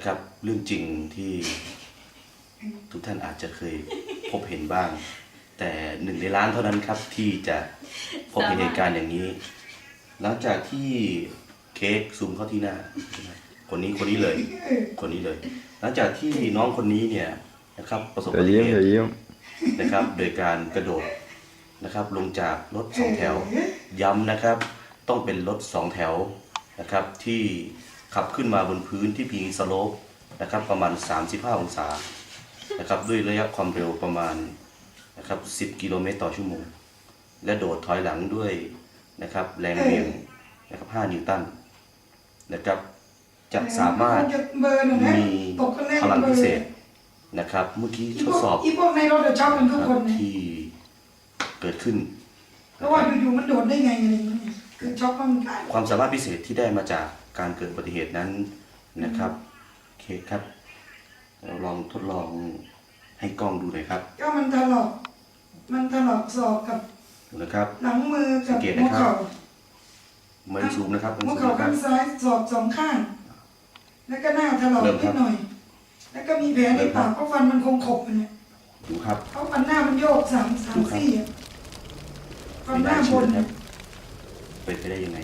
นะครับ เรื่องจริงที่ทุกท่านอาจจะเคยพบเห็นบ้าง แต่หนึ่งในล้านเท่านั้นครับที่จะพบเห็นเหตุการณ์อย่างนี้ หลังจากที่เค้กซูมเข้าที่หน้า คนนี้คนนี้เลย คนนี้เลย หลังจากที่น้องคนนี้เนี่ยนะครับประสบอุอย่าบัติยิ้มเหอย่าตุยิ้มนะครับ โดยการกระโดดนะครับ ลงจากรถสองแถว ย้ำนะครับ ต้องเป็นรถสองแถวนะครับที่ ขับขึ้นมาบนพื้นที่พีสโลปนะครับประมาณ 35 องศานะครับด้วยระยะความเร็วประมาณนะครับ10 กิโลเมตรต่อชั่วโมง และโดดถอยหลังด้วยนะครับแรงเหวี่ยงนะครับ5นิวตันนะครับจะสามารถเบอร์หนึ่งนะมีตกคะแนนพลังเบอพิร์เศษนะครับ เมื่อกี้อีทพดวกสอบอีพวกในรถจะชอบกันทุกคครันบนะที่เกิดขึ้นเพราะว่าอยู่ๆมันโดดได้ไงอะไรอย่างเงี้ยคือช็อกร่างกายความสามารถพิเศษที่ได้มาจาก การเกิดอุบัติเหตุนั้นนะครับโอเคครับเราลองทดลองให้กล้องดูหน่อยครับ ก็มันถลอก มันถลอกศอกกับดูนะครับ หลังมือกับสังเกตหันะวครับ เข่าเหมือนซูมนะครับเหมือนหัวซูมเข่านะครัข้าบ งซ้ายศอกสองข้าง แล้วก็หน้าถลอกเริ่มคนิรับดหน่อย แล้วก็มีแผลเริ่ในมครับ ปากเพราะฟันมันคงขบอะเนี่ยดูครับ เพราะฟันหน้ามันโยกสามสามดูครับซี่อะฟันหน้าบนไม่น่าเชื่อนะครัเนี่ยบเป็นไปได้ยังไง